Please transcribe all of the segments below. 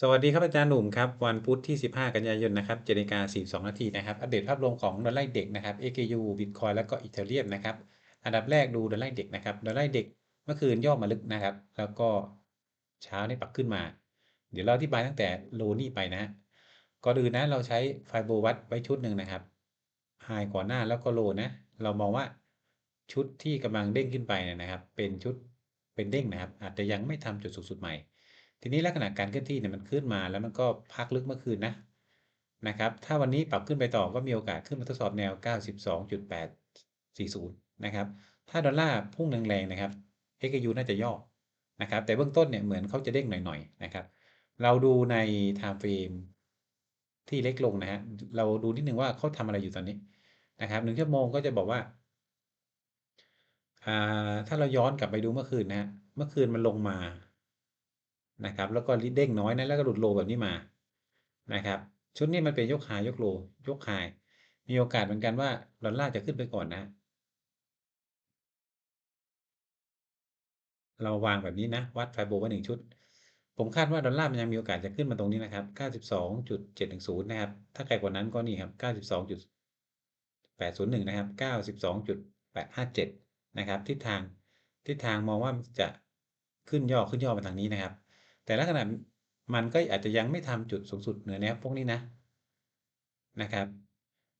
สวัสดีครับอาจารย์หนุ่มครับวันพุธที่ 15 กันยายนนะครับ7นาฬิกา42 นาทีนะครับอัปเดตภาพรวมของดอลลาร์เด็กนะครับ AKU Bitcoin แล้วก็อีเธเรียมนะครับอันดับแรกดูดอลลาร์เด็กนะครับดอลลาร์เด็กเมื่อคืนย่อมาลึกนะครับ แล้วก็เช้านี่ปรับขึ้นมา เดี๋ยวเราอธิบายตั้งแต่โลนี่ไปนะก่อนอื่นนะเราใช้ไฟโบวัดไว้ชุดหนึ่งนะครับไฮก่อนหน้าแล้วก็โลนะเรามองว่าชุดที่กำลังเด้งขึ้นไปเนี่ยนะครับ เป็นชุดเป็นเด้งนะครับ อาจจะยังไม่ทำจุดสูงสุดใหม่ ทีนี้ลักษณะการเคลื่อนที่เนี่ยมันขึ้นมาแล้วมันก็พักลึกเมื่อคืนนะนะครับ ถ้าวันนี้ปรับขึ้นไปต่อก็มีโอกาสขึ้นมาทดสอบแนว 92.840 นะครับ ถ้าดอลลาร์พุ่งแรงๆนะครับ XAU น่าจะย่อนะครับ แต่เบื้องต้นเนี่ยเหมือนเขาจะเด้งหน่อยๆนะครับ เราดูใน time frame ที่เล็กลงนะฮะ เราดูนิดนึงว่าเขาทำอะไรอยู่ตอนนี้นะครับหนึ่งชั่วโมงก็จะบอกว่าถ้าเราย้อนกลับไปดูเมื่อคืนนะฮะ เมื่อคืนมันลงมา นะครับแล้วก็เด้งน้อยนะแล้วก็หลุดโลแบบนี้มานะครับชุดนี้มันเป็นยกหายยกโลยกหาย มีโอกาสเหมือนกันว่าดอลลาร์จะขึ้นไปก่อนนะ เราวางแบบนี้นะ วัดไฟโบไว้หนึ่งชุด ผมคาดว่าดอลลาร์มันยังมีโอกาสจะขึ้นมาตรงนี้นะครับ 92.710 นะครับ ถ้าไกลกว่านั้นก็นี่ครับ 92.801 นะครับ 92.857 นะครับทิศทางทิศทางมองว่าจะขึ้นย่อขึ้นย่อมาทางนี้นะครับ แต่ลักษณะมันก็อาจจะยังไม่ทำจุดสูงสุดเหนือแนวพวกนี้นะนะครับ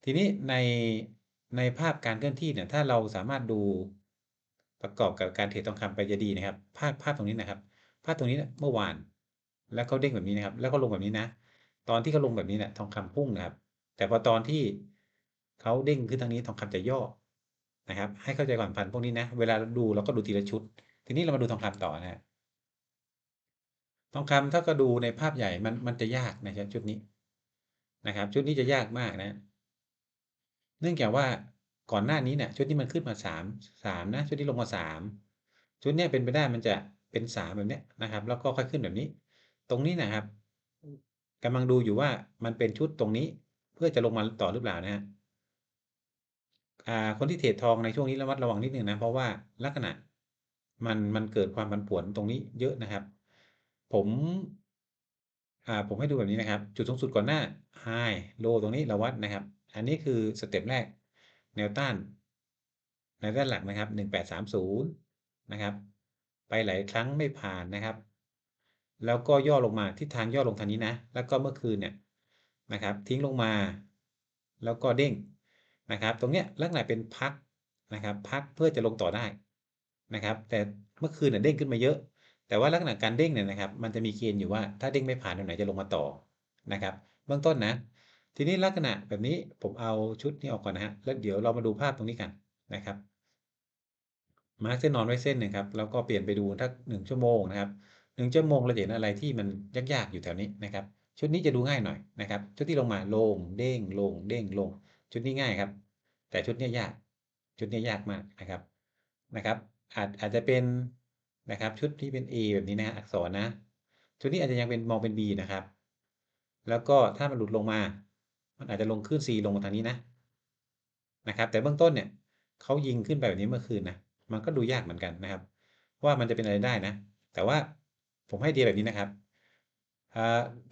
ทีนี้ในในภาพการเคลื่อนที่เนี่ยถ้าเราสามารถดูประกอบกับการเทรดทองคำไปจะดีนะครับ ภาพภาพตรงนี้นะครับ ภาพตรงนี้เมื่อวาน แล้วเขาเด้งแบบนี้นะครับ แล้วก็ลงแบบนี้นะ ตอนที่เขาลงแบบนี้เนี่ยทองคำพุ่งนะครับ แต่พอตอนที่เขาเด้งขึ้นทางนี้ทองคำจะย่อนะครับ ให้เข้าใจก่อนพันพวกนี้นะ เวลาดูเราก็ดูทีละชุด ทีนี้เรามาดูทองคำต่อนะฮะ ทองคำถ้าก็ดูในภาพใหญ่มันมันจะยากนะครับชุดนี้นะครับ ชุดนี้จะยากมากนะ เนื่องจากว่าก่อนหน้านี้เนี่ยชุดนี้มันขึ้นมาสามสามนะ ชุดนี้ลงมาสามชุดนี้เป็นไปได้มันจะเป็นสามแบบนี้นะครับ แล้วก็ค่อยขึ้นแบบนี้ ตรงนี้นะครับกำลังดูอยู่ว่ามันเป็นชุดตรงนี้ เพื่อจะลงมาต่อหรือเปล่านะฮะคนที่เทรดทองในช่วงนี้ระมัดระวังนิดนึงนะเพราะว่าลักษณะมันมันเกิดความผันผวนตรงนี้เยอะนะครับ ผมอ่าผมให้ดูแบบนี้นะครับ จุดสูงสุดก่อนหน้า High Low ตรงนี้เราวัดนะครับ อันนี้คือสเต็ปแรกแนวต้านในด้านหลักนะครับ 1830 นะครับ ไปหลายครั้งไม่ผ่านนะครับ แล้วก็ย่อลงมาทิศทางย่อลงทางนี้นะ แล้วก็เมื่อคืนเนี่ยนะครับ ทิ้งลงมา แล้วก็เด้งนะครับ ตรงเนี้ยลักษณะเป็นพักนะครับ พักเพื่อจะลงต่อได้นะครับ แต่เมื่อคืนเนี่ยเด้งขึ้นมาเยอะ แต่ว่าลักษณะการเด้งเนี่ยนะครับ มันจะมีเกณฑ์อยู่ว่าถ้าเด้งไม่ผ่านตรงไหนจะลงมาต่อนะครับ เบื้องต้นนะ ทีนี้ลักษณะแบบนี้ผมเอาชุดนี้ออกก่อนนะฮะแล้วเดี๋ยวเรามาดูภาพตรงนี้กันนะครับมาร์กเส้นนอนไว้เส้นหนึ่งครับแล้วก็เปลี่ยนไปดูทักหนึ่งชั่วโมงนะครับหนึ่งชั่วโมงเราเห็นอะไรที่มันยากๆอยู่แถวนี้นะครับ ชุดนี้จะดูง่ายหน่อยนะครับ ชุดที่ลงมาลงเด้งลงเด้งลง ชุดนี้ง่ายครับ แต่ชุดนี้ยาก ชุดนี้ยากมากนะครับนะครับ อาจอาจจะเป็น นะครับ ชุดที่เป็น A แบบนี้นะอักษรนะ ชุดนี้อาจจะยังเป็นมองเป็น B นะครับ แล้วก็ถ้ามันหลุดลงมา มันอาจจะลงขึ้น C ลงมาทางนี้นะนะครับ แต่เบื้องต้นเนี่ยเขายิงขึ้นไปแบบนี้เมื่อคืนนะมันก็ดูยากเหมือนกันนะครับ ว่ามันจะเป็นอะไรได้นะ แต่ว่าผมให้เดียแบบนี้นะครับ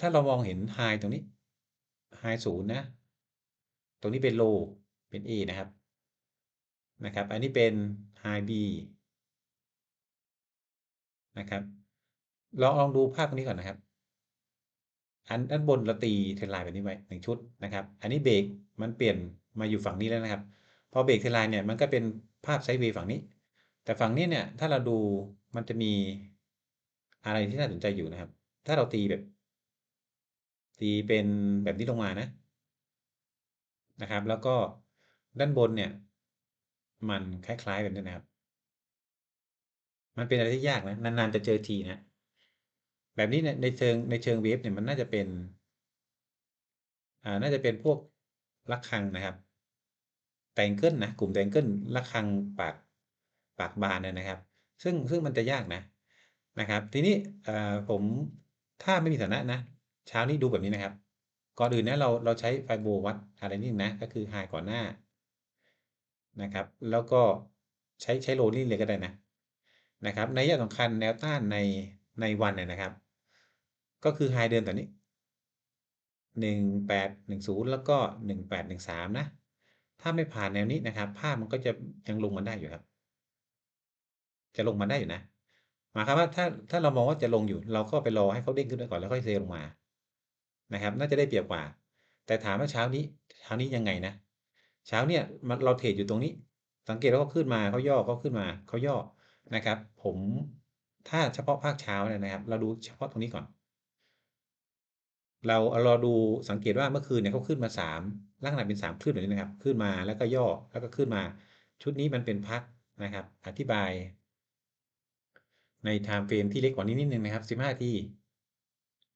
ถ้าเรามองเห็นไฮตรงนี้ไฮศูนย์นะ ตรงนี้เป็นโลเป็น A นะครับนะครับ อันนี้เป็น high B นะครับลองลองดูภาพตรงนี้ก่อนนะครับ อันด้านบนเราตีเทรนไลน์แบบนี้ไว้หนึ่งชุดนะครับ อันนี้เบรกมันเปลี่ยนมาอยู่ฝั่งนี้แล้วนะครับ พอเบรกเทรนไลน์เนี่ยมันก็เป็นภาพไซด์เวย์ฝั่งนี้ แต่ฝั่งนี้เนี่ยถ้าเราดูมันจะมีอะไรที่น่าสนใจอยู่นะครับ ถ้าเราตีแบบ ตีเป็นแบบนี้ลงมานะนะครับ แล้วก็ด้านบนเนี่ย มันคล้ายๆแบบนี้นะครับ มันเป็นอะไรที่ยากนะนานๆจะเจอทีนะแบบนี้ในเชิงในเชิงเวฟเนี่ยมันน่าจะเป็น อ่าน่าจะเป็นพวกระฆังนะครับแตงเกิลนะกลุ่มแตงเกิลระฆังปากปากบานเนี่ยนะครับ ซึ่งซึ่งมันจะยากนะนะครับ ทีนี้ผมถ้าไม่มีฐานะนะ เช้านี้ดูแบบนี้นะครับ ก่อนอื่นนะเราเราใช้ไฟโบวัดอะไรนี่นะ ก็คือไฮก่อนหน้านะครับ แล้วก็ใช้ใช้โลนี่เลยก็ได้นะ นะครับในยะสำคัญแนวต้านในในวันเนี่ยนะครับ ก็คือไฮเดิมแถวนี้ 1810 แล้วก็ 1813 นะ ถ้าไม่ผ่านแนวนี้นะครับ ภาพมันก็จะยังลงมาได้อยู่ครับ จะลงมาได้อยู่นะหมายความว่าถ้าถ้าเรามองว่าจะลงอยู่ เราก็ไปรอให้เขาเด้งขึ้นไปก่อนแล้วค่อยเซลลงมานะครับ น่าจะได้เปรียบกว่า แต่ถามว่าเช้านี้เช้านี้ยังไงนะ เช้าเนี่ยมันเราเทรดอยู่ตรงนี้ สังเกตว่าเขาขึ้นมาเขาย่อเขาขึ้นมาเขาย่อ นะครับ ผมถ้าเฉพาะภาคเช้าเนี่ยนะครับ เราดูเฉพาะตรงนี้ก่อน เราเราดูสังเกตว่าเมื่อคืนเนี่ยเขาขึ้นมา3ลักษณะเป็น3คลื่นแบบนี้นะครับ ขึ้นมาแล้วก็ย่อแล้วก็ขึ้นมา ชุดนี้มันเป็นพักนะครับ อธิบาย ในไทม์เฟรมที่เล็กกว่านี้นิดนึงนะครับ15นาที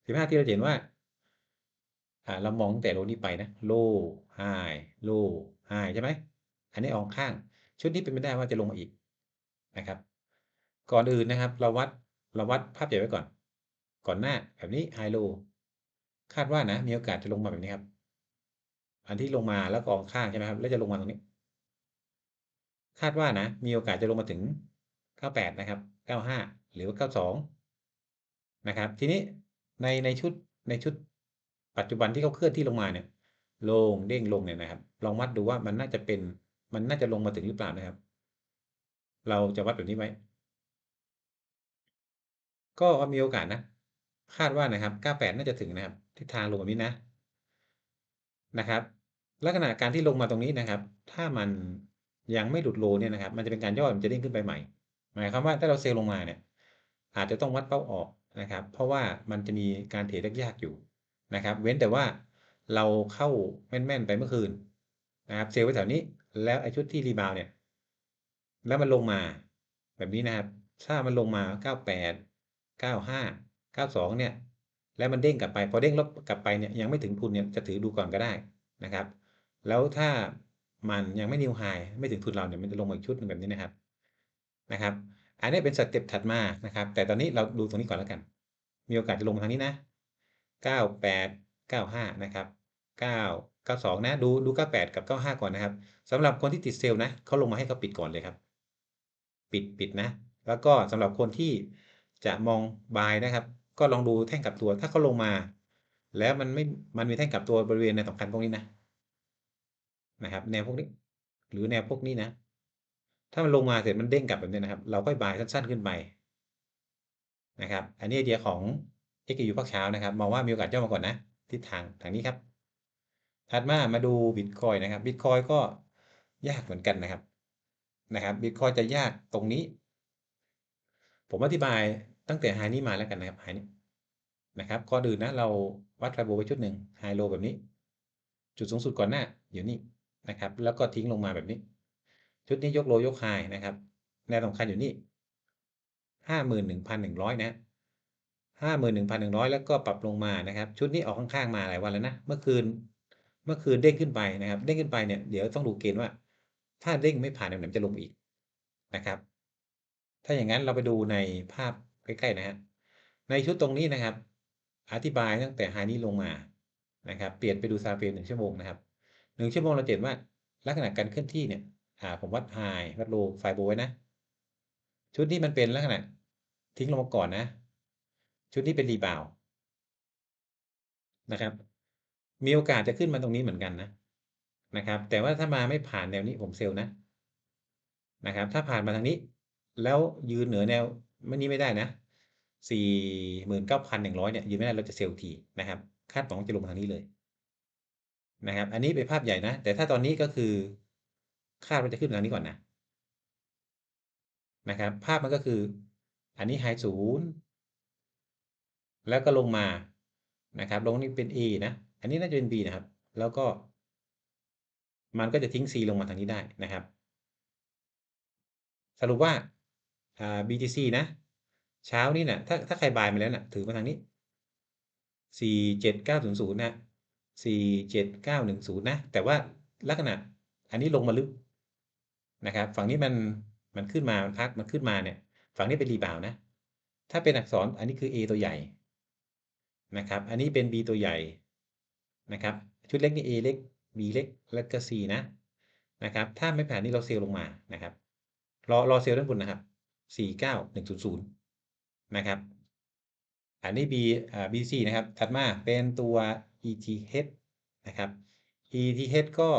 15นาทีเราเห็นว่า่าเรามองตั้งแต่โลนี้ไปนะโลไฮโลไฮใช่ไหมอันนี้ออกข้าง ชุดนี้เป็นไปได้ว่าจะลงมาอีกนะครับ ก่อนอื่นนะครับ เราวัดเราวัดภาพใหญ่ไว้ก่อน ก่อนหน้าแบบนี้ไฮโลคาดว่านะมีโอกาสจะลงมาแบบนี้ครับ อันที่ลงมาแล้วกออกข้างใช่ไหมครับแล้วจะลงมาตรงนี้ คาดว่านะ มีโอกาสจะลงมาถึง 98 นะครับ 95 หรือว่า92 นะครับ ทีนี้ในในชุดในชุดปัจจุบันที่เขาเคลื่อนที่ลงมาเนี่ย ลงเด้งลงเนี่ยนะครับ ลองวัดดูว่ามันน่าจะเป็นมันน่าจะลงมาถึงหรือเปล่านะครับ เราจะวัดแบบนี้ไว้ ก็มีโอกาสนะ คาดว่านะครับ 98 น่าจะถึงนะครับ ทิศทางลงแบบนี้นะ นะครับ ลักษณะการที่ลงมาตรงนี้นะครับ ถ้ามันยังไม่หลุดโลเนี่ยนะครับ มันจะเป็นการย่อมันจะเด้งขึ้นไปใหม่ หมายความว่าถ้าเราเซลล์ลงมาเนี่ย อาจจะต้องวัดเป้าออกนะครับ เพราะว่ามันจะมีการเทรดยากอยู่นะครับ เว้นแต่ว่าเราเข้าแม่นๆไปเมื่อคืนนะครับเซลไว้แถวนี้ แล้วไอชุดที่รีบาวเนี่ย แล้วมันลงมาแบบนี้นะครับ ถ้ามันลงมา 98 95 92เนี่ยแล้วมันเด้งกลับไปพอเด้งลบกลับไปเนี่ยยังไม่ถึงทุนเนี่ยจะถือดูก่อนก็ได้นะครับ แล้วถ้ามันยังไม่นิวไฮไม่ถึงทุนเราเนี่ยมันจะลงมาอีกชุดหนึ่งแบบนี้นะครับนะครับ อันนี้เป็นสเต็ปถัดมานะครับ แต่ตอนนี้เราดูตรงนี้ก่อนแล้วกัน มีโอกาสจะลงทางนี้นะ 98 95 นะครับ 9 92 นะ ดูดู 98 กับ 95 ก่อนนะครับสำหรับคนที่ติดเซลล์นะเขาลงมาให้เขาปิดก่อนเลยครับ ปิดปิดนะ แล้วก็สำหรับคนที่ จะมองบายนะครับ ก็ลองดูแท่งกลับตัวถ้าเขาลงมา แล้วมันไม่มันมีแท่งกลับตัวบริเวณในสำคัญพวกนี้นะนะครับ แนวพวกนี้ หรือแนวพวกนี้นะ ถ้ามันลงมาเสร็จมันเด้งกลับแบบนี้นะครับ เราค่อยบายสั้นๆขึ้นไปนะครับ อันนี้ไอเดียของ XU ภาคเช้านะครับ มองว่ามีโอกาสย่อมาก่อนนะทิศทางทางนี้ครับ ถัดมามาดูบิตคอยนะครับบิตคอยก็ยากเหมือนกันนะครับนะครับบิตคอยจะยากตรงนี้ ผมอธิบาย ตั้งแต่ไฮนี้มาแล้วกันนะครับไฮนี้นะครับก่อนอื่นนะเราวัดไฟโบไว้ชุดหนึ่งไฮโลแบบนี้ จุดสูงสุดก่อนหน้าอยู่นี่นะครับ แล้วก็ทิ้งลงมาแบบนี้ ชุดนี้ยกโลยกไฮนะครับแนวสำคัญอยู่นี่ห้าหมื่นหนึ่งพันหนึ่งร้อยนะห้าหมื่นหนึ่งพันหนึ่งร้อยแล้วก็ปรับลงมานะครับ ชุดนี้ออกข้างๆมาหลายวันแล้วนะเมื่อคืนเมื่อคืนเด้งขึ้นไปนะครับเด้งขึ้นไปเนี่ยเดี๋ยวต้องดูเกณฑ์ว่า ถ้าเด้งไม่ผ่านแนวไหนจะลงอีกนะครับ ถ้าอย่างนั้นเราไปดูในภาพ ใกล้ๆนะฮะในชุดตรงนี้นะครับ อธิบายตั้งแต่ไฮนี้ลงมานะครับ เปลี่ยนไปดูซาเฟรมหนึ่งชั่วโมงนะครับหนึ่งชั่วโมงเราเห็นว่าลักษณะการเคลื่อนที่เนี่ยอ่าผมวัดไฮวัดโลไฟโบไว้นะ ชุดนี้มันเป็นลักษณะทิ้งลงมาก่อนนะ ชุดนี้เป็นรีบาวนะครับ มีโอกาสจะขึ้นมาตรงนี้เหมือนกันนะนะครับ แต่ว่าถ้ามาไม่ผ่านแนวนี้ผมเซลนะนะครับ ถ้าผ่านมาทางนี้ แล้วยืนเหนือแนว ไม่นี้ไม่ได้นะสี่หมื่นเก้าพันหนึ่งร้อยเนี่ยยืนไม่ได้เราจะเซลล์ทีนะครับคาดหวังจะลงทางนี้เลยนะครับ อันนี้เป็นภาพใหญ่นะ แต่ถ้าตอนนี้ก็คือคาดว่าจะขึ้นทางนี้ก่อนนะนะครับ ภาพมันก็คือ อันนี้ไฮศูนย์แล้วก็ลงมานะครับลงนี่เป็น A นะ อันนี้น่าจะเป็น B นะครับ แล้วก็ มันก็จะทิ้ง C ลงมาทางนี้ได้นะครับ สรุปว่า BTC นะ เช้านี้นะ่ะถ้าถ้าใครบายมาแล้วนะ่ะ ถือมาทางนี้47900นะ47910นะ แต่ว่าลักษณะอันนี้ลงมาลึกนะครับ ฝั่งนี้มันมันขึ้นมา มันพัก มันขึ้นมาเนี่ย ฝั่งนี้เป็นรีบาวนะ ถ้าเป็นอักษรอันนี้คือ A ตัวใหญ่นะครับ อันนี้เป็น B ตัวใหญ่นะครับ ชุดเล็กนี่ A เล็ก B เล็ก แล้วก็ C นะนะครับ ถ้าไม่ผ่านนี่เราเซลลงมานะครับ รอรอเซลล์ด้านบนนะครับ 49100 นะครับ อันนี้ B อ่า BC นะครับ ถัดมาเป็นตัว ETH นะครับ ETH ก็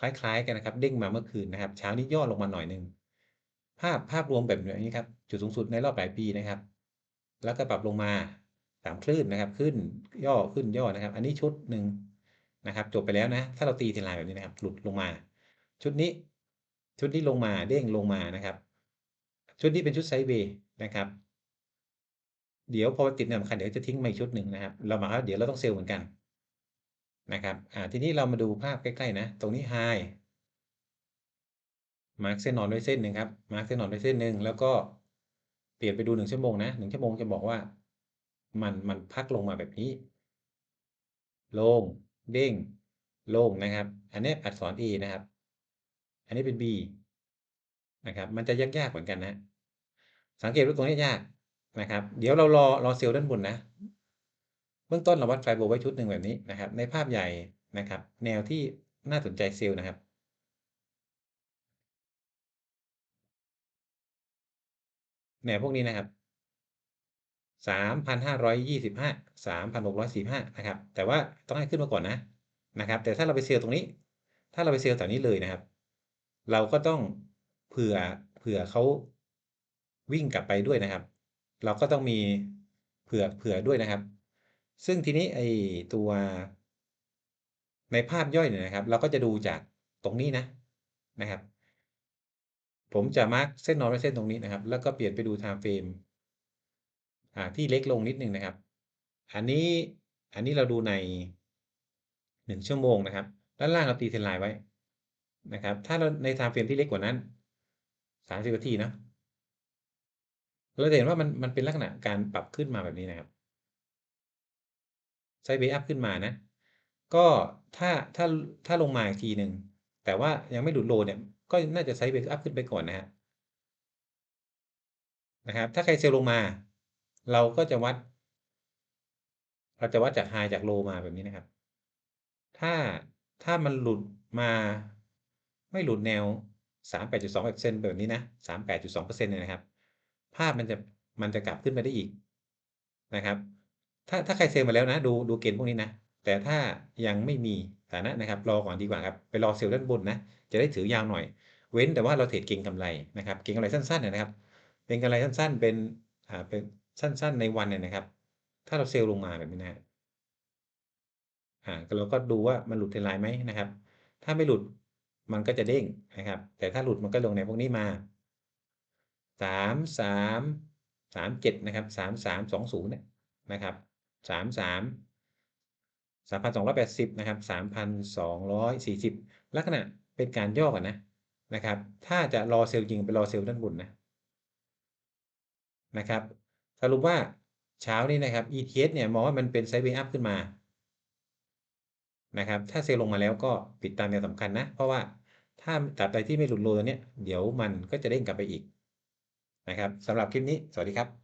คล้ายๆกันนะครับเด้งมาเมื่อคืนนะครับ เช้านี้ย่อลงมาหน่อยหนึ่งภาพภาพรวมแบบนี้ครับ จุดสูงสุดในรอบหลายปีนะครับ แล้วก็ปรับลงมา3คลื่นนะครับ ขึ้นย่อขึ้นย่อนะครับ อันนี้ชุดหนึ่งนะครับ จบไปแล้วนะ ถ้าเราตีเทรนไลน์แบบนี้นะครับ หลุดลงมา ชุดนี้ ชุดนี้ลงมาเด้งลงมานะครับ ชุดนี้เป็นชุดไซด์เวย์นะครับ เดี๋ยวพอติดแนวสำคัญเดี๋ยวจะทิ้งมาอีกชุดหนึ่งนะครับ เรามาเดี๋ยวเราต้องเซลล์เหมือนกันนะครับอ่าทีนี้เรามาดูภาพใกล้ๆนะ ตรงนี้ไฮมาร์กเส้นนอนด้วยเส้นหนึ่งครับมาร์กเส้นนอนด้วยเส้นหนึ่งแล้วก็เปลี่ยนไปดู1ชั่วโมงนะ1ชั่วโมงจะบอกว่า มันมันพักลงมาแบบนี้ ลง เด้ง ลงนะครับ อันนี้อักษร A นะครับ อันนี้เป็น B นะครับ มันจะยากๆเหมือนกันนะ สังเกตว่าตรงนี้ยากนะครับ เดี๋ยวเรารอรอเซลล์ด้านบนนะ เบื้องต้นเราวัดไฟโบไว้ชุดหนึ่งแบบนี้นะครับ ในภาพใหญ่นะครับ แนวที่น่าสนใจเซลล์นะครับแนวพวกนี้นะครับ3,525 3,645นะครับ แต่ว่าต้องให้ขึ้นมาก่อนนะนะครับ แต่ถ้าเราไปเซลล์ตรงนี้ ถ้าเราไปเซลล์แถวนี้เลยนะครับ เราก็ต้อง เผื่อเผื่อเขาวิ่งกลับไปด้วยนะครับ เราก็ต้องมีเผื่อเผื่อด้วยนะครับ ซึ่งทีนี้ไอ้ตัวในภาพย่อยเนี่ยนะครับ เราก็จะดูจากตรงนี้นะนะครับ ผมจะมาร์กเส้นนอนไว้เส้นตรงนี้นะครับ แล้วก็เปลี่ยนไปดูไทม์เฟรมอ่าที่เล็กลงนิดหนึ่งนะครับ อันนี้อันนี้เราดูใน 1 ชั่วโมงนะครับ ด้านล่างเราตีเทรนไลน์ไว้นะครับ ถ้าเราในไทม์เฟรมที่เล็กกว่านั้น 30นาทีนะเราจะเห็นว่ามันมันเป็นลักษณะการปรับขึ้นมาแบบนี้นะครับไซด์เวย์อัพขึ้นมานะ ก็ถ้าถ้าถ้าลงมาอีกทีหนึ่งแต่ว่ายังไม่หลุดโลเนี่ย ก็น่าจะไซด์เวย์อัพขึ้นไปก่อนนะครับนะครับ ถ้าใครเซลลงมา เราก็จะวัด เราจะวัดจากไฮจากโลมาแบบนี้นะครับ ถ้าถ้ามันหลุดมา ไม่หลุดแนว 38.2%แบบนี้นะ 38.2%เนี่ยนะครับ ภาพมันจะมันจะกลับขึ้นไปได้อีกนะครับ ถ้าถ้าใครเซลล์มาแล้วนะ ดูดูเกณฑ์พวกนี้นะ แต่ถ้ายังไม่มีฐานะนะครับ รอก่อนดีกว่าครับ ไปรอเซลล์ด้านบนนะ จะได้ถือยาวหน่อย เว้นแต่ว่าเราเทรดเก็งกำไรนะครับ เก็งกำไรสั้นๆนะครับ เป็นกำไรสั้นๆ เป็นอ่าเป็นสั้นๆ ในวันเนี่ยนะครับ ถ้าเราเซลล์ลงมาแบบนี้นะอ่าเราก็ดูว่ามันหลุดเทรนไลน์ไหมนะครับ ถ้าไม่หลุด มันก็จะเด้งนะครับ แต่ถ้าหลุดมันก็ลงแนวพวกนี้มา33 37นะครับ3320เนี่ยนะครับ33 3,280นะครับ3,240ลักษณะเป็นการย่อก่อนนะนะครับ ถ้าจะรอเซลล์จริงไปรอเซลล์ด้านบนนะนะครับ สรุปว่าเช้านี้นะครับ ETH เนี่ยมองว่ามันเป็นไซด์เวย์อัพขึ้นมา นะครับ ถ้าเซลลงมาแล้วก็ปิดตามแนวสำคัญนะ เพราะว่าถ้าตราบใดที่ไม่หลุดโลตัวเนี้ยเดี๋ยวมันก็จะเด้งกลับไปอีกนะครับสำหรับคลิปนี้ สวัสดีครับ